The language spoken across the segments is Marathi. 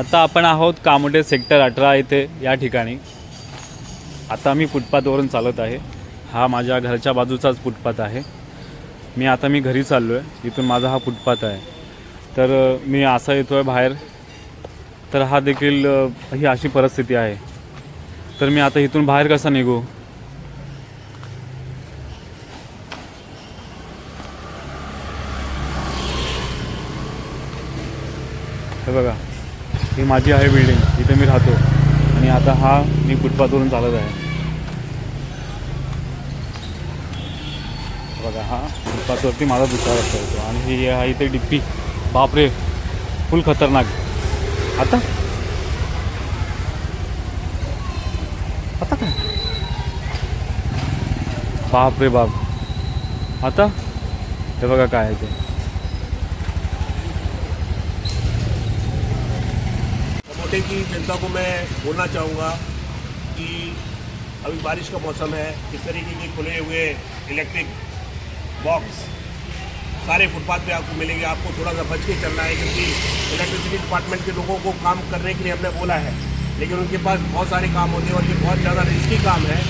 आता आपण आहोत कामोटे सेक्टर अठरा येथे या ठिकाणी. आता मी फुटपाथवरून चालत आहे. हा माझ्या घरच्या बाजूचाच फुटपाथ आहे. मी आता मी घरी चाललो आहे इथून माझा हा फुटपाथ आहे. तर मी असा येतो आहे बाहेर. तर हा देखील ही अशी परिस्थिती आहे. तर मी आता इथून बाहेर कसा निघू? हे बघा. ही माझी आहे बिल्डिंग इथे मी राहतो. आणि आता हा मी फुटपाथवरून चालत आहे. बघा हा फुटपाथवरती माझा दुसरा रस्ता येतो. आणि ही आहे इथे डिप्पी. बापरे फुल खतरनाक. आता? आता काय? बाप रे बाप. आता? हे बघा काय आहे ते. कमोटे की जनता को मैं बोलना चाहूँगा कि अभी बारिश का मौसम है, इस तरीके के खुले हुए इलेक्ट्रिक बॉक्स सारे फुटपाथ पे आपको मिलेंगे। आपको थोड़ा सा बच के चलना है क्योंकि इलेक्ट्रिसिटी डिपार्टमेंट के लोगों को काम करने के लिए हमने बोला है, लेकिन उनके पास बहुत सारे काम होते हैं और ये बहुत ज़्यादा रिस्की काम है।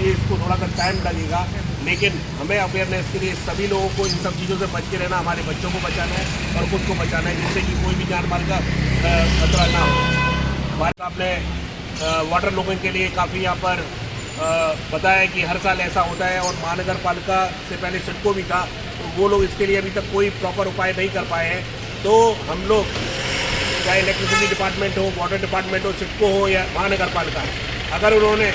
इसलिए इसको थोड़ा सा टाइम लगेगा। लेकिन हमें अवेयरनेस के लिए सभी लोगों को इन सब चीज़ों से बच के रहना, हमारे बच्चों को बचाना है और खुद को बचाना है, जिससे कि कोई भी जान माल का खतरा ना हो। हमारे साहब ने वाटर लोगों के लिए काफ़ी यहाँ पर बताया कि हर साल ऐसा होता है और महानगर पालिका से पहले सिडको भी था तो वो लोग इसके लिए अभी तक कोई प्रॉपर उपाय नहीं कर पाए हैं। तो हम लोग, चाहे इलेक्ट्रिसिटी डिपार्टमेंट हो वाटर डिपार्टमेंट हो, सिडको हो या महानगर पालिका अगर उन्होंने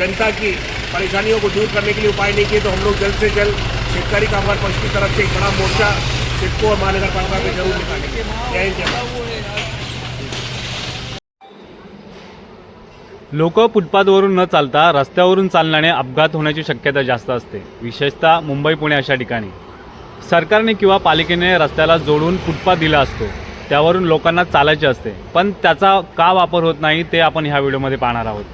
जनता की परेशानियों को दूर करने के लिए उपाय नहीं किए तो हम लोग जल्द से जल्द शेतकारी कामगार पक्ष की तरफ से एक बड़ा मोर्चा सिडको और महानगर पालिका में जरूर निकालेंगे। जय हिंद जय लोक फुटपाथवरून न चालता रस्त्यावरून चालण्याने अपघात होण्याची शक्यता जास्त असते. विशेषतः मुंबई पुणे अशा ठिकाणी. सरकारने किंवा पालिकेने रस्त्याला जोडून फुटपाथ दिला असतो. त्यावरून लोकांना चालायचे असते. पण त्याचा का वापर होत नाही ते आपण ह्या व्हिडिओमध्ये पाहणार आहोत.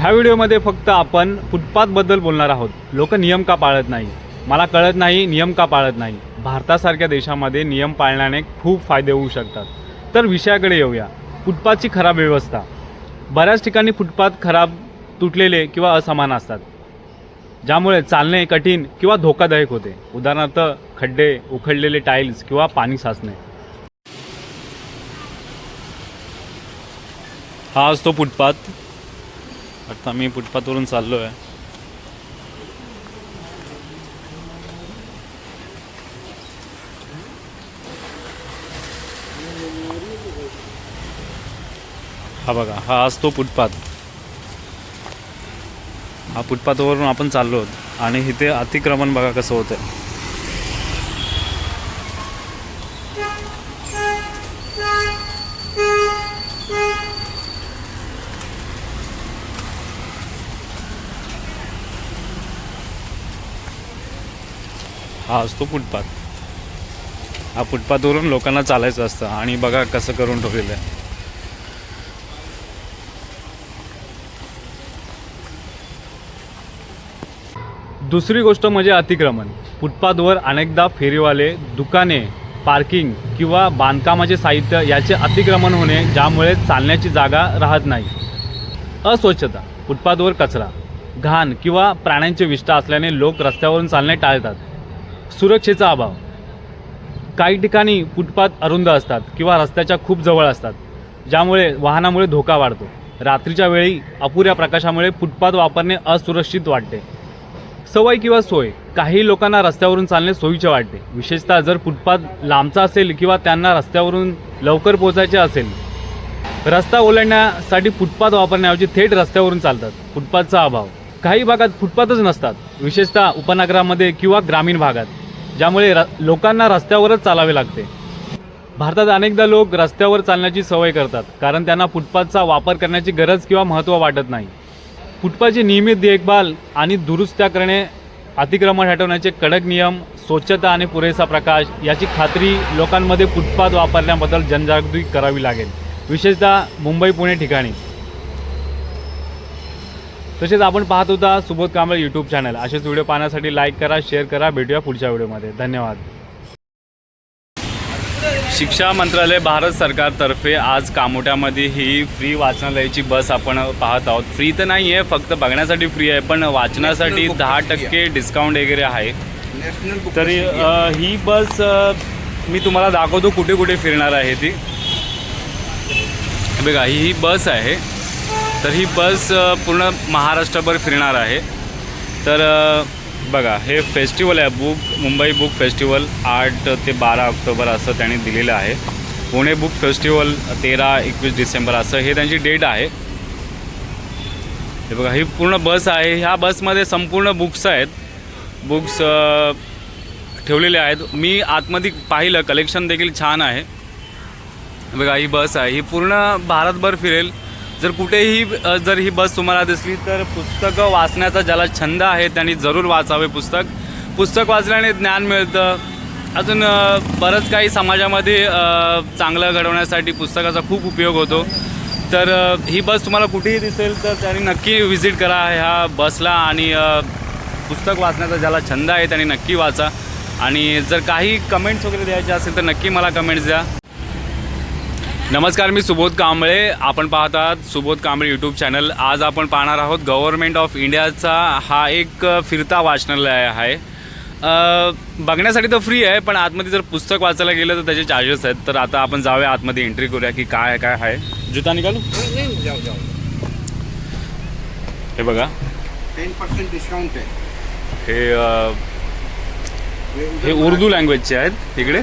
ह्या व्हिडिओमध्ये फक्त आपण फुटपाथबद्दल बोलणार आहोत. लोक नियम का पाळत नाही? मला कळत नाही नियम का पाळत नाही. भारतासारख्या देशामध्ये नियम पाळण्याने खूप फायदे होऊ शकतात. तर विषयाकडे येऊया. फुटपाथची खराब व्यवस्था. बऱ्याच ठिकाणी फुटपाथ खराब तुटलेले किंवा असमान असतात. ज्यामुळे चालणे कठीण किंवा धोकादायक होते. उदाहरणार्थ खड्डे उखडलेले टाईल्स किंवा पाणी साचणे. हा असतो फुटपाथ. आता मी फुटपाथवरून चाललो आहे हा बघा हा असतो फुटपाथ. हा फुटपाथवरून आपण चाललो आहोत आणि इथे अतिक्रमण बघा कसं होतं हा असतो फुटपाथ. हा फुटपाथवरून लोकांना चालायचं असतं आणि बघा कसं करून ठेवलेलं आहे. दुसरी गोष्ट म्हणजे अतिक्रमण. फुटपाथवर अनेकदा फेरीवाले दुकाने पार्किंग किंवा बांधकामाचे साहित्य याचे अतिक्रमण होणे ज्यामुळे चालण्याची जागा राहत नाही. अस्वच्छता फुटपाथवर कचरा घाण किंवा प्राण्यांचे विष्ठा असल्याने लोक रस्त्यावरून चालणे टाळतात. सुरक्षेचा अभाव. काही ठिकाणी फुटपाथ अरुंद असतात किंवा रस्त्याच्या खूप जवळ असतात ज्यामुळे वाहनामुळे धोका वाढतो. रात्रीच्या वेळी अपुऱ्या प्रकाशामुळे फुटपाथ वापरणे असुरक्षित वाटते. सवय किंवा सोय काही लोकांना रस्त्यावरून चालणे सोयीचे वाटते. विशेषतः जर फुटपाथ लांबचा असेल किंवा त्यांना रस्त्यावरून लवकर पोहोचायचे असेल. रस्ता ओलांडण्यासाठी फुटपाथ वापरण्याऐवजी थेट रस्त्यावरून चालतात. फुटपाथचा अभाव. काही भागात फुटपाथच नसतात. विशेषतः उपनगरामध्ये किंवा ग्रामीण भागात ज्यामुळे र लोकांना रस्त्यावरच चालावे लागते. भारतात अनेकदा लोक रस्त्यावर चालण्याची सवय करतात कारण त्यांना फुटपाथचा वापर करण्याची गरज किंवा महत्त्व वाटत नाही. फुटपाथची नियमित देखभाल आणि दुरुस्त्या करणे अतिक्रमण हटवण्याचे कडक नियम स्वच्छता आणि पुरेसा प्रकाश याची खात्री लोकांमध्ये फुटपाथ वापरण्याबद्दल जनजागृती करावी लागेल. विशेषतः मुंबई पुणे ठिकाणी. तसेच आपण पाहत होता सुबोध कांबळे यूट्यूब चॅनल असेच व्हिडिओ पाहण्यासाठी लाईक करा शेअर करा. भेटूया पुढच्या व्हिडिओमध्ये धन्यवाद. शिक्षा मंत्रालय भारत सरकारतर्फे आज कामोट्यामध्ये ही फ्री वाचनालयाची बस आपण पाहत आहोत. फ्री तर नाही आहे फक्त बघण्यासाठी फ्री आहे पण वाचनासाठी दहा टक्के डिस्काउंट वगैरे आहे. तरी ही बस मी तुम्हाला दाखवतो कुठे कुठे फिरणार आहे ती. बघा ही ही बस आहे. तर ही बस पूर्ण महाराष्ट्रभर फिरणार आहे. तर बघा हे फेस्टिवल आहे बुक मुंबई बुक फेस्टिवल आठ ते बारा ऑक्टोबर असं त्यांनी दिलेलं आहे. पुणे बुक फेस्टिवल तेरा एकवीस डिसेंबर असं हे त्यांची डेट आहे. हे बघा ही पूर्ण बस आहे. ह्या बसमध्ये संपूर्ण बुक्स आहेत. बुक्स ठेवलेले आहेत. मी आतमध्ये पाहिलं कलेक्शन देखील छान आहे. बघा ही बस आहे. ही पूर्ण भारतभर फिरेल. जर कुठेही जर ही बस तुम्हाला दिसली तर पुस्तकं वाचण्याचा ज्याला छंद आहे त्यांनी जरूर वाचावे पुस्तक. पुस्तक वाचल्याने ज्ञान मिळतं. अजून बरंच काही समाजामध्ये चांगलं घडवण्यासाठी पुस्तकाचा खूप उपयोग होतो. तर ही बस तुम्हाला कुठेही दिसेल तर त्यांनी नक्की व्हिजिट करा. ह्या बसला आणि पुस्तक वाचण्याचा ज्याला छंद आहे त्यांनी नक्की वाचा. आणि जर काही कमेंट्स वगैरे द्यायचे असेल तर नक्की मला कमेंट्स द्या. नमस्कार मी सुबोध कांबळे. आपण पाहत आहात सुबोध कांबळे यूट्यूब चॅनल आज आपण पाहणार आहोत गव्हर्नमेंट ऑफ इंडियाचा हा एक फिरता वाचनालय आहे. बघण्यासाठी तर फ्री आहे पण आतमध्ये जर पुस्तक वाचायला गेलं तर त्याचे चार्जेस आहेत. तर आता आपण जाऊया आतमध्ये एंट्री करूया की काय काय आहे. जुता निघालू हे बघा. टेन पर्सेंट डिस्काउंट आहे. हे हे उर्दू लँग्वेजचे आहेत. तिकडे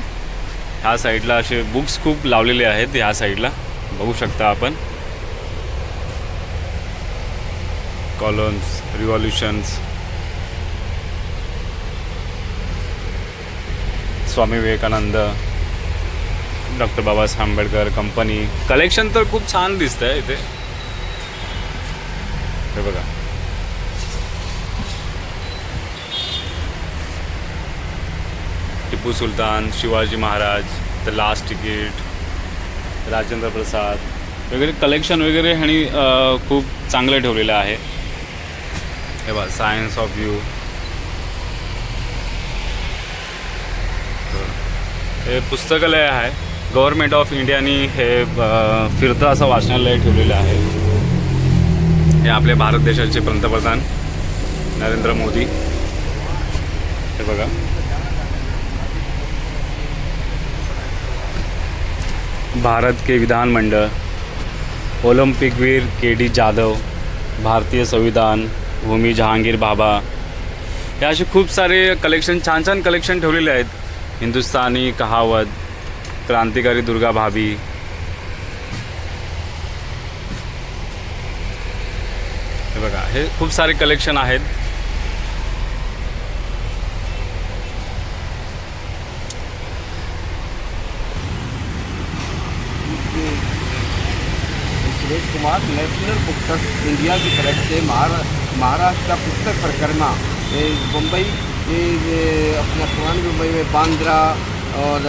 ह्या साईडला असे बुक्स खूप लावलेले आहेत ह्या साईडला. बघू शकता आपण. Columns revolutions. Swami Vivekananda doctor Babasaheb Ambedkar company. Collection तर खूप छान दिसतंय इथे. हे बघा. Tipu Sultan Shivaji Maharaj the last ticket Rajendra Prasad वगैरे कलेक्शन वगैरे ह्यानी खूप चांगलं ठेवलेलं आहे. हे बघा सायन्स ऑफ व्ह्यू हे पुस्तकालय आहे. गव्हर्मेंट ऑफ इंडियानी हे फिरतं असं वाचनालय ठेवलेलं आहे. हे आपले भारत देशाचे पंतप्रधान नरेंद्र मोदी. हे बघा. भारत के विधानमंडळ ओलंपिकवीर के डी जाधव भारतीय संविधान भूमी जहांगीर बाबा हे असे खूप सारे कलेक्शन छान छान कलेक्शन ठेवलेले आहेत. हिंदुस्थानी कहावत क्रांतिकारी दुर्गा भाभी. हे बघा हे खूप सारे कलेक्शन आहेत. कुमार नेशनल ट्रस्ट इंडिया की तरफ़ से महारा महाराष्ट्र का पुस्तक परिक्रमा मुंबई अपना पुरानी मुंबई में बांद्रा और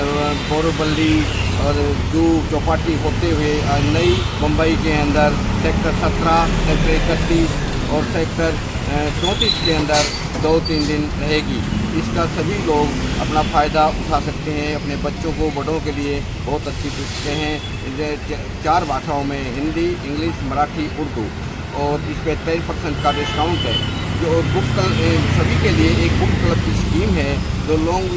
बोरोबल्ली और जू चौपाटी होते हुए नई मुंबई के अंदर सेक्टर सत्रह, सेक्टर इकतीस और सेक्टर चौंतीस के अंदर दो तीन दिन रहेगी। इसका सभी लोग अपना फ़ायदा उठा सकते हैं, अपने बच्चों को बड़ों के लिए बहुत अच्छी पुस्तकें हैं। चार भाषाओं में हिंदी, इंग्लिश, मराठी, उर्दू और इस पर तेईस परसेंट का डिस्काउंट है। जो बुक सभी के लिए एक बुक क्लब की स्कीम है, जो लॉन्ग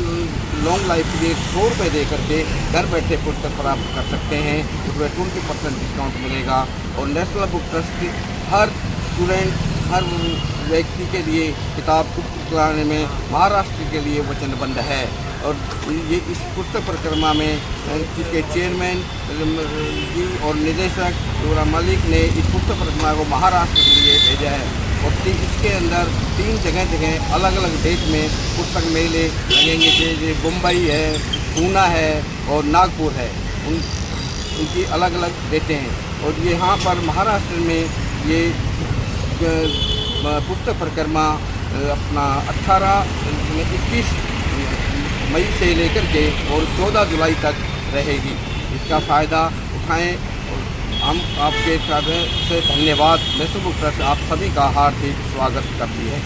लॉन्ग लाइफ के लिए सौ रुपये दे करके घर बैठे पुस्तक प्राप्त कर सकते हैं। उसमें ट्वेंटी परसेंट डिस्काउंट मिलेगा और नेशनल बुक ट्रस्ट हर स्टूडेंट हर व्यक्ति के लिए किताब कराने में महाराष्ट्र के लिए वचनबद्ध है। और ये इस पुस्तक परिक्रमा में इसके चेयरमैन जी और निदेशक डोरा मलिक ने इस पुस्तक परिक्रमा को महाराष्ट्र के लिए भेजा है। और इसके अंदर तीन जगह जगह अलग अलग डेट में पुस्तक मेले लगेंगे। जैसे मुंबई है पूना है और नागपुर है। उन, उनकी अलग अलग डेटें हैं। और यहाँ पर महाराष्ट्र में ये पुस्तक परिक्रमा अपना 18 21 मई से लेकर के और 14 जुलाई तक रहेगी। इसका फ़ायदा उठाएँ हम आपके साथ से धन्यवाद। मैं सुबह आप सभी का हार्दिक स्वागत करती है।